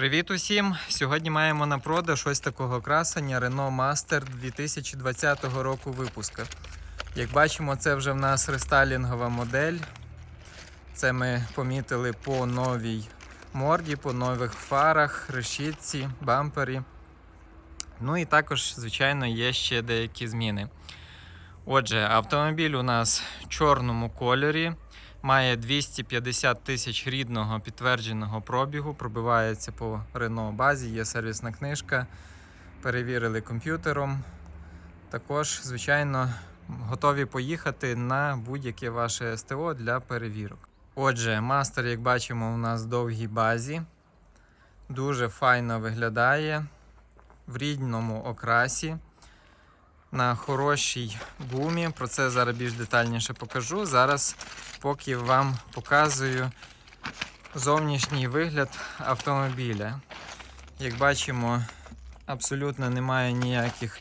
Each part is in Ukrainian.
Привіт усім! Сьогодні маємо на продаж ось такого красення Renault Master 2020 року випуска. Як бачимо, це вже в нас рестайлінгова модель. Це ми помітили по новій морді, по нових фарах, решітці, бампері. Ну і також, звичайно, є ще деякі зміни. Отже, автомобіль у нас в чорному кольорі. Має 250 тисяч рідного підтвердженого пробігу, пробивається по Renault базі, є сервісна книжка. Перевірили комп'ютером. Також, звичайно, готові поїхати на будь-яке ваше СТО для перевірок. Отже, мастер, як бачимо, у нас в довгій базі. Дуже файно виглядає в рідному окрасі. На хорошій гумі. Про це зараз більш детальніше покажу. Зараз поки вам показую зовнішній вигляд автомобіля. Як бачимо, абсолютно немає ніяких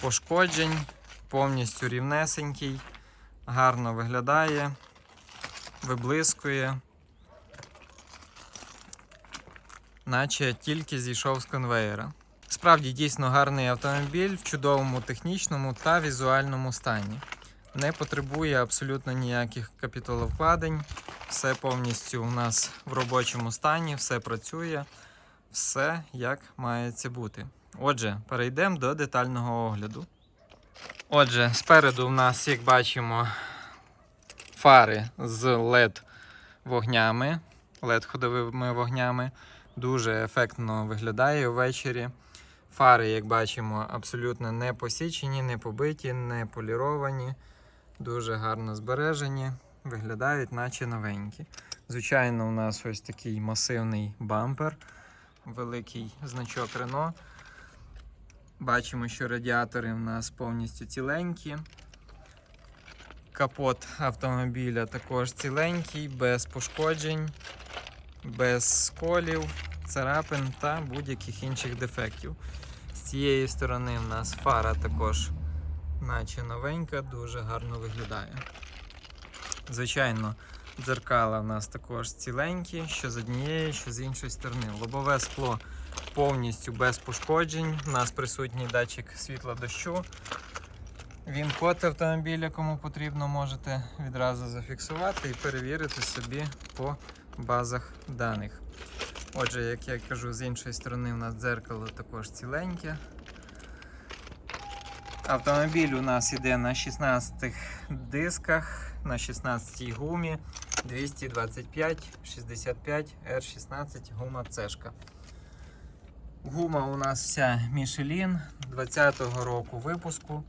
пошкоджень, повністю рівнесенький, гарно виглядає, виблискує, наче тільки зійшов з конвеєра. Справді дійсно гарний автомобіль в чудовому технічному та візуальному стані не потребує абсолютно ніяких капіталовкладень. Все повністю у нас в робочому стані, все працює, все як має бути. Отже, перейдемо до детального огляду. Отже, спереду у нас, як бачимо, фари з LED вогнями, LED ходовими вогнями. Дуже ефектно виглядає ввечері. Фари, як бачимо, абсолютно не посічені, не побиті, не поліровані дуже гарно збережені, виглядають, наче новенькі. Звичайно, у нас ось такий масивний бампер, великий значок Renault. Бачимо, що радіатори у нас повністю ціленькі. Капот автомобіля також ціленький, без пошкоджень, без сколів, царапин та будь-яких інших дефектів. Цієї сторони у нас фара також наче новенька, дуже гарно виглядає. Звичайно, дзеркала у нас також ціленькі, що з однієї, що з іншої сторони. Лобове скло повністю без пошкоджень. У нас присутній датчик світла дощу. Він код автомобіля, кому потрібно, можете відразу зафіксувати і перевірити собі по базах даних. Отже, як я кажу, з іншої сторони у нас дзеркало також ціленьке. Автомобіль у нас іде на 16 дисках, на 16 гумі 225 65 R16 гума цешка. Гума у нас вся Michelin 20-го року випуску.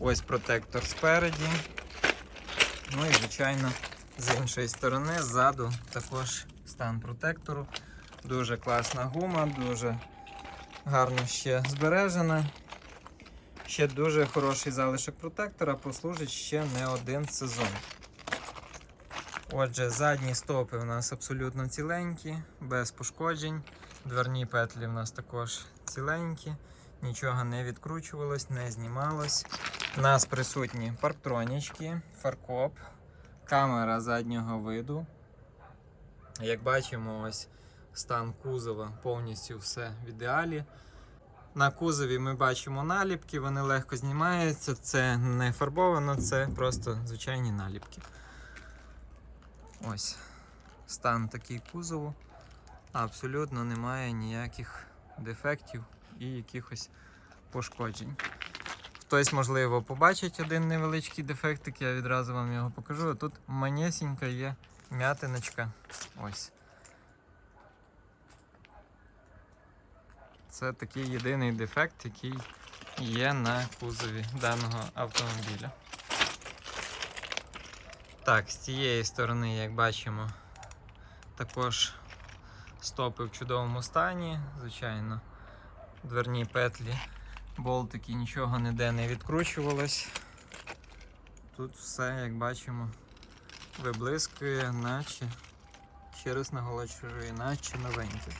Ось протектор спереді. Ну і, звичайно, з іншої сторони, ззаду також стан протектору. Дуже класна гума, дуже гарно ще збережена. Ще дуже хороший залишок протектора, прослужить ще не один сезон. Отже, задні стопи у нас абсолютно ціленькі, без пошкоджень. Дверні петлі у нас також ціленькі, нічого не відкручувалось, не знімалось. У нас присутні парктронічки, фаркоп, камера заднього виду. Як бачимо, ось стан кузова повністю все в ідеалі. На кузові ми бачимо наліпки, вони легко знімаються. Це не фарбовано, це просто звичайні наліпки. Ось стан такий кузову. Абсолютно немає ніяких дефектів і якихось пошкоджень. Хтось, можливо, побачить один невеличкий дефектик, я відразу вам його покажу. Тут манесенька є м'ятиночка. Ось. Це такий єдиний дефект, який є на кузові даного автомобіля. Так, з цієї сторони, як бачимо, також стопи в чудовому стані, звичайно, дверні петлі, болтики, нічого ніде не відкручувалось. Тут все, як бачимо, виблискує, наче, ще раз наголошую, наче новеньке.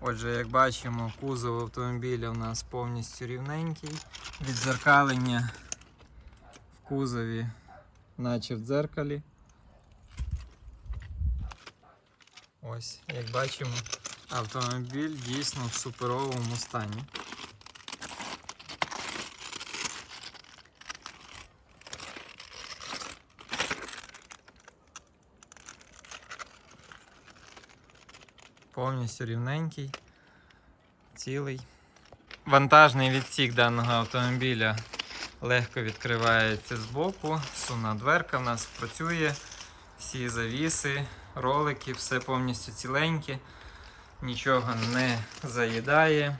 Отже, як бачимо, кузов автомобіля у нас повністю рівненький. Відзеркалення в кузові, наче в дзеркалі. Ось, як бачимо, автомобіль дійсно в суперовому стані. Повністю рівненький, цілий. Вантажний відсік даного автомобіля легко відкривається з боку. Сумна дверка в нас працює. Всі завіси, ролики, все повністю ціленьке, нічого не заїдає,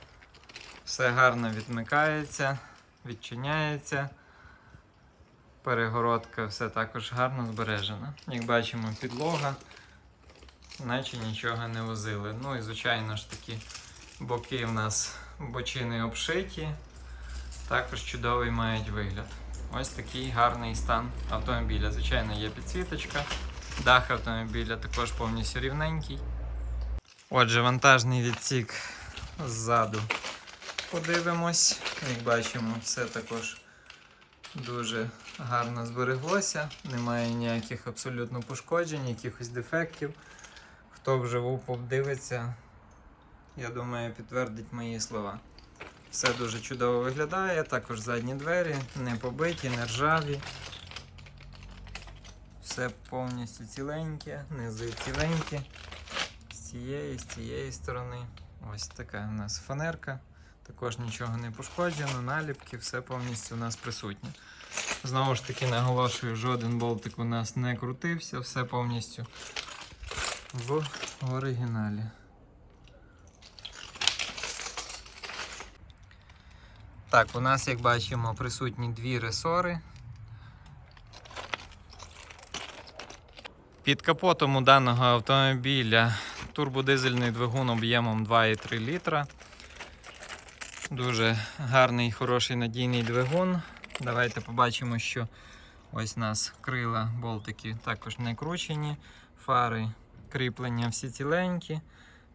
все гарно відмикається, відчиняється. Перегородка все також гарно збережена. Як бачимо, підлога, наче нічого не возили. Ну і звичайно ж таки, боки в нас бочини обшиті, також чудовий мають вигляд. Ось такий гарний стан автомобіля. Звичайно, є підсвіточка. Дах автомобіля також повністю рівненький. Отже, вантажний відсік ззаду. Подивимось. Як бачимо, все також дуже гарно збереглося. Немає ніяких абсолютно пошкоджень, якихось дефектів. Хто вживу подивиться, я думаю, підтвердить мої слова. Все дуже чудово виглядає, також задні двері, не побиті, не ржаві. Все повністю ціленьке, низи ціленькі. З цієї, з цієї сторони. Ось така у нас фанерка. Також нічого не пошкоджено, наліпки, все повністю у нас присутнє. Знову ж таки наголошую, жоден болтик у нас не крутився, все повністю в оригіналі. Так, у нас, як бачимо, присутні дві ресори. Під капотом у даного автомобіля турбодизельний двигун об'ємом 2,3 літра. Дуже гарний, хороший надійний двигун. Давайте побачимо, що ось у нас крила, болтики також не кручені, фари, кріплення всі ціленькі.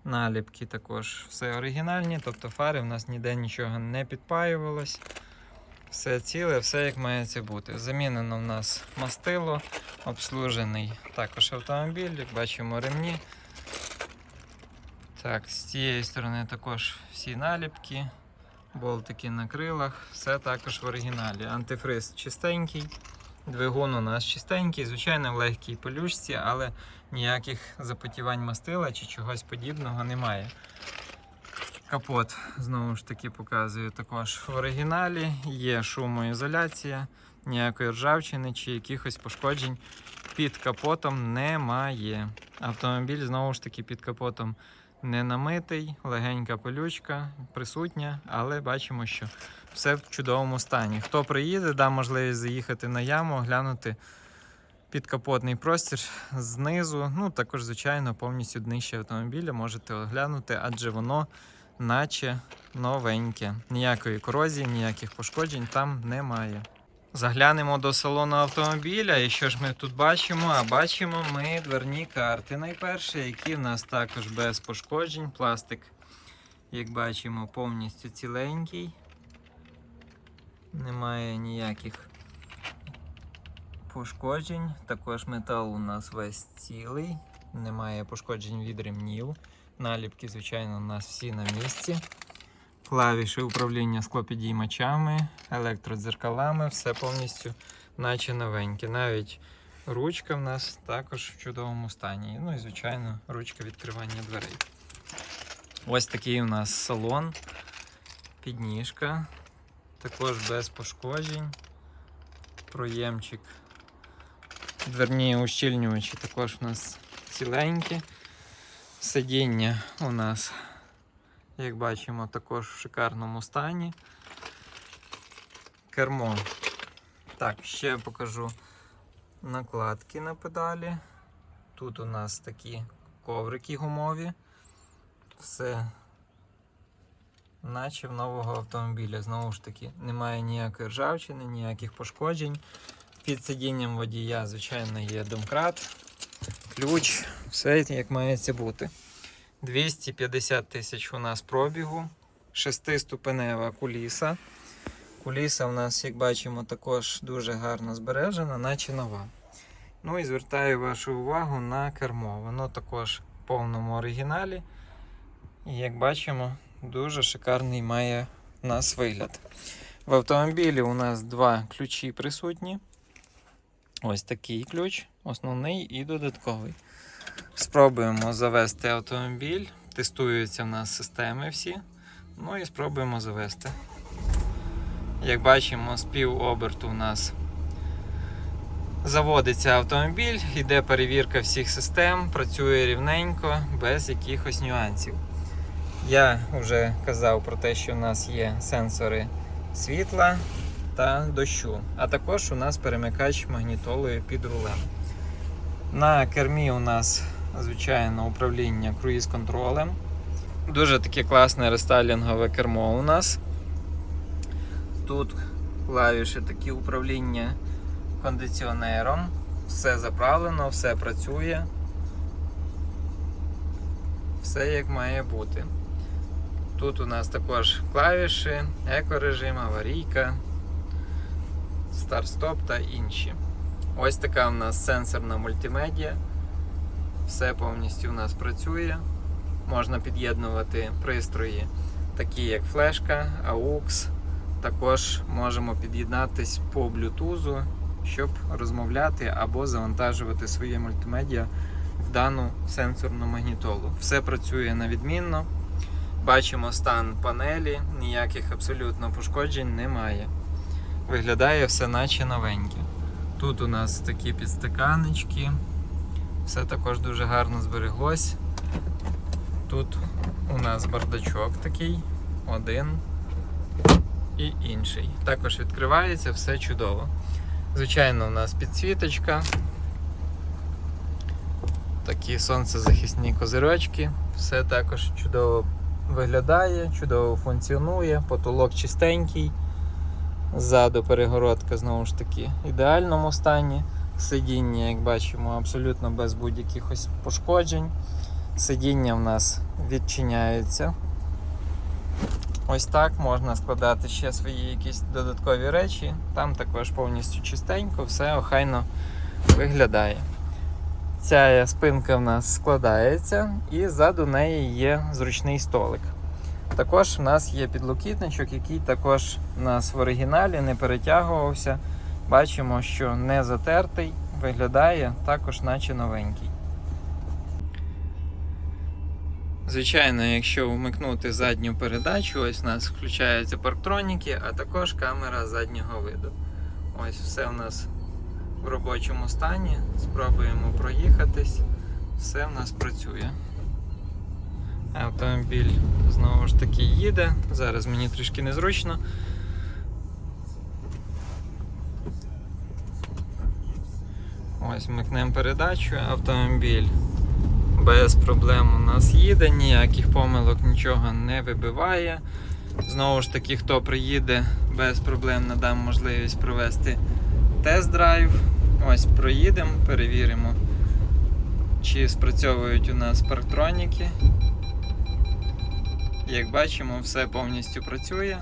Наліпки також все оригінальні, тобто фари в нас ніде нічого не підпаювалось. Все ціле, все як має це бути. Замінено в нас мастило, обслужений також автомобіль, як бачимо ремні. Так, з цієї сторони також всі наліпки, болтики на крилах, все також в оригіналі. Антифриз чистенький, двигун у нас чистенький, звичайно, в легкій пелюшці, але ніяких запотівань мастила чи чогось подібного немає. Капот знову ж таки показую також в оригіналі. Є шумоізоляція, ніякої ржавчини чи якихось пошкоджень під капотом немає. Автомобіль знову ж таки під капотом не намитий, легенька пилючка присутня, але бачимо, що все в чудовому стані. Хто приїде, дам можливість заїхати на яму, оглянути підкапотний простір знизу. Ну, також, звичайно, повністю днище автомобіля можете оглянути, адже воно наче новеньке. Ніякої корозії, ніяких пошкоджень там немає. Заглянемо до салону автомобіля. І що ж ми тут бачимо? А бачимо ми дверні карти. Найперше, які в нас також без пошкоджень. Пластик, як бачимо, повністю ціленький. Немає ніяких пошкоджень. Також метал у нас весь цілий. Немає пошкоджень від ремнів. Наліпки, звичайно, у нас всі на місці. Клавіші управління склопідіймачами, електродзеркалами, все повністю наче новеньке. Навіть ручка в нас також в чудовому стані. Ну і, звичайно, ручка відкривання дверей. Ось такий у нас салон, підніжка, також без пошкоджень, проємчик. Дверні ущільнювачі також у нас ціленькі. Сидіння у нас як бачимо, також в шикарному стані. Кермо. Так, ще покажу накладки на педалі. Тут у нас такі коврики гумові. Все, наче в нового автомобіля. Знову ж таки, немає ніякої ржавчини, ніяких пошкоджень. Під сидінням водія, звичайно, є домкрат, ключ, все як має бути. 250 тисяч у нас пробігу, шестиступенева куліса. Куліса у нас, як бачимо, також дуже гарно збережена, наче нова. Ну і звертаю вашу увагу на кермо. Воно також в повному оригіналі. І як бачимо, дуже шикарний має у нас вигляд. В автомобілі у нас два ключі присутні. Ось такий ключ, основний і додатковий. Спробуємо завести автомобіль. Тестуються в нас системи всі. Ну і спробуємо завести. Як бачимо, з пів оберту у нас заводиться автомобіль, йде перевірка всіх систем, працює рівненько, без якихось нюансів. Я вже казав про те, що у нас є сенсори світла та дощу, а також у нас перемикач магнітолою під рулем. На кермі у нас, звичайно, управління круїз-контролем. Дуже таке класне рестайлінгове кермо у нас. Тут клавіші такі управління кондиціонером. Все заправлено, все працює. Все як має бути. Тут у нас також клавіші, екорежим, аварійка, старт-стоп та інші. Ось така у нас сенсорна мультимедіа. Все повністю у нас працює. Можна під'єднувати пристрої, такі як флешка, AUX. Також можемо під'єднатись по Bluetooth, щоб розмовляти або завантажувати своє мультимедіа в дану сенсорну магнітолу. Все працює на відмінно. Бачимо стан панелі, ніяких абсолютно пошкоджень немає. Виглядає все наче новеньке. Тут у нас такі підстаканечки. Все також дуже гарно збереглось. Тут у нас бардачок такий, один і інший. Також відкривається все чудово. Звичайно, у нас підсвіточка. Такі сонцезахисні козирочки. Все також чудово виглядає, чудово функціонує, потолок чистенький. Ззаду перегородка знову ж таки в ідеальному стані. Сидіння, як бачимо, абсолютно без будь-яких пошкоджень. Сидіння в нас відчиняються. Ось так можна складати ще свої якісь додаткові речі. Там також повністю чистенько, все охайно виглядає. Ця спинка в нас складається, і ззаду неї є зручний столик. Також в нас є підлокітничок, який також у нас в оригіналі не перетягувався. Бачимо, що не затертий, виглядає також, наче новенький. Звичайно, якщо вмикнути задню передачу, ось у нас включаються парктроніки, а також камера заднього виду. Ось все у нас в робочому стані. Спробуємо проїхатись. Все в нас працює. Автомобіль знову ж таки їде. Зараз мені трішки незручно. Ось вмикнемо передачу, автомобіль без проблем у нас їде, ніяких помилок нічого не вибиває. Знову ж таки, хто приїде, без проблем надам можливість провести тест-драйв. Ось проїдемо, перевіримо, чи спрацьовують у нас парктроніки. Як бачимо, все повністю працює.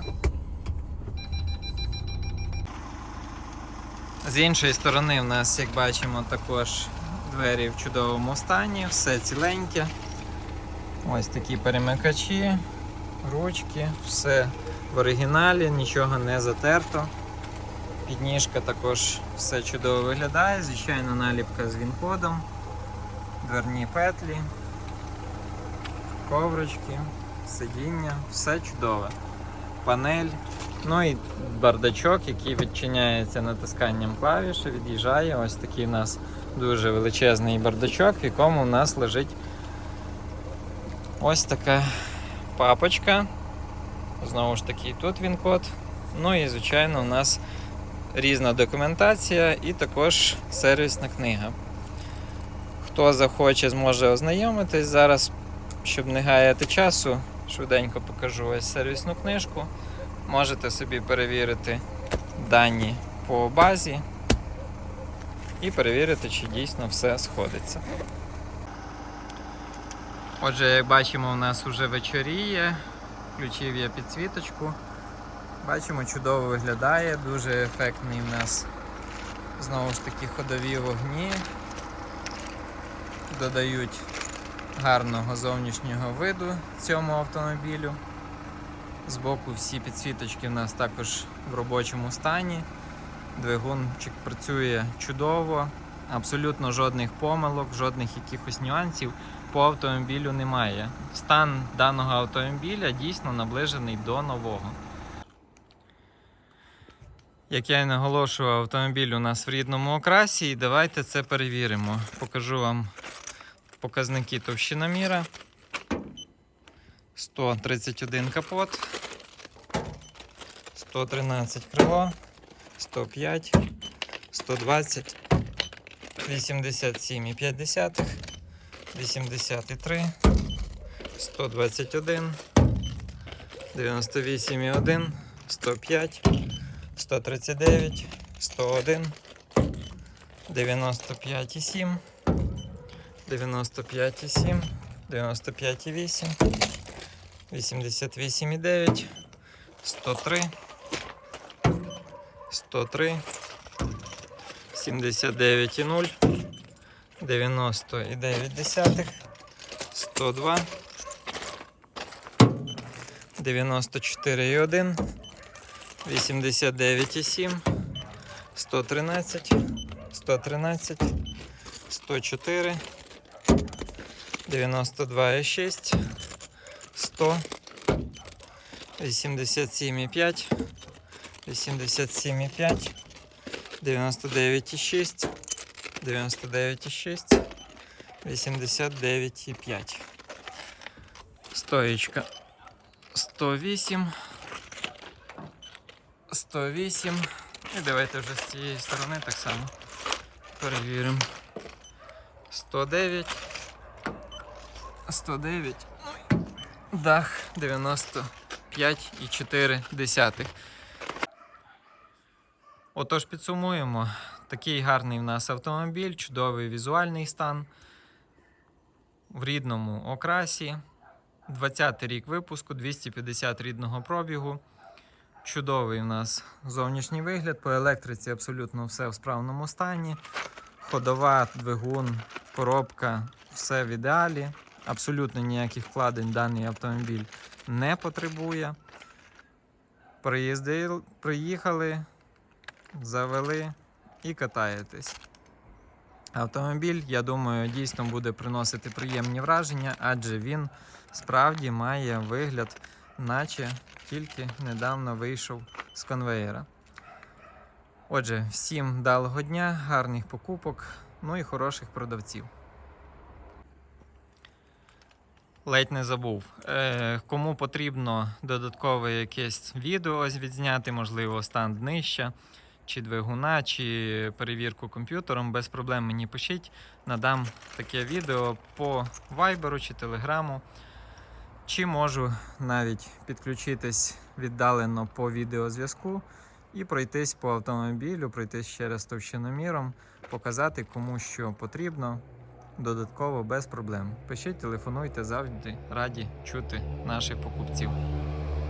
З іншої сторони, в нас, як бачимо, також двері в чудовому стані, все ціленьке. Ось такі перемикачі, ручки, все в оригіналі, нічого не затерто. Підніжка також все чудово виглядає, звичайно, наліпка з він-кодом, дверні петлі, коврички, сидіння, все чудове. Панель, ну і бардачок, який відчиняється натисканням клавіші, від'їжджає. Ось такий у нас дуже величезний бардачок, в якому у нас лежить ось така папочка. Знову ж таки, тут він код. Ну і, звичайно, у нас різна документація і також сервісна книга. Хто захоче, зможе ознайомитись зараз, щоб не гаяти часу, швиденько покажу ось сервісну книжку. Можете собі перевірити дані по базі і перевірити, чи дійсно все сходиться. Отже, як бачимо, у нас вже вечоріє. Включив я підсвіточку. Бачимо, чудово виглядає, дуже ефектний у нас знову ж таки ходові вогні. Додають гарного зовнішнього виду цьому автомобілю. Збоку всі підсвіточки в нас також в робочому стані. Двигунчик працює чудово, абсолютно жодних помилок, жодних якихось нюансів по автомобілю немає. Стан даного автомобіля дійсно наближений до нового. Як я і наголошував, автомобіль у нас в рідному окрасі, і давайте це перевіримо. Покажу вам показники товщиноміра. 131 капот, 113 крило, 105, 120, 87,5, 83, 121, 98,1, 105, 139, 101, 95,7, 95,7, 95,8, 88,9, 103, 103, 79,0, 90,9, 102, 94,1, 89,7, 113, 113, 104, 92,6, 100, 87,5, 87,5, 99,6, 99,6, 89,5. Стоїчка 108, 108. І давайте вже з цієї сторони так само перевіримо. 109. 109. Дах 95,4. Отож, підсумуємо. Такий гарний в нас автомобіль, чудовий візуальний стан в рідному окрасі. 20 рік випуску, 250 рідного пробігу. Чудовий у нас зовнішній вигляд. По електриці абсолютно все в справному стані. Ходова, двигун, коробка, все в ідеалі. Абсолютно ніяких вкладень даний автомобіль не потребує. Приїзди, приїхали, завели і катаєтесь. Автомобіль, я думаю, дійсно буде приносити приємні враження, адже він справді має вигляд, наче тільки недавно вийшов з конвеєра. Отже, всім вдалого дня, гарних покупок, ну і хороших продавців. Ледь не забув. Е, кому потрібно додаткове якесь відео відзняти, можливо, стан днища, чи двигуна, чи перевірку комп'ютером, без проблем мені пишіть. Надам таке відео по вайберу чи телеграму. Чи можу навіть підключитись віддалено по відеозв'язку і пройтись по автомобілю, пройтись ще раз товщиноміром, показати кому що потрібно додатково без проблем. Пишіть, телефонуйте завжди раді чути наших покупців.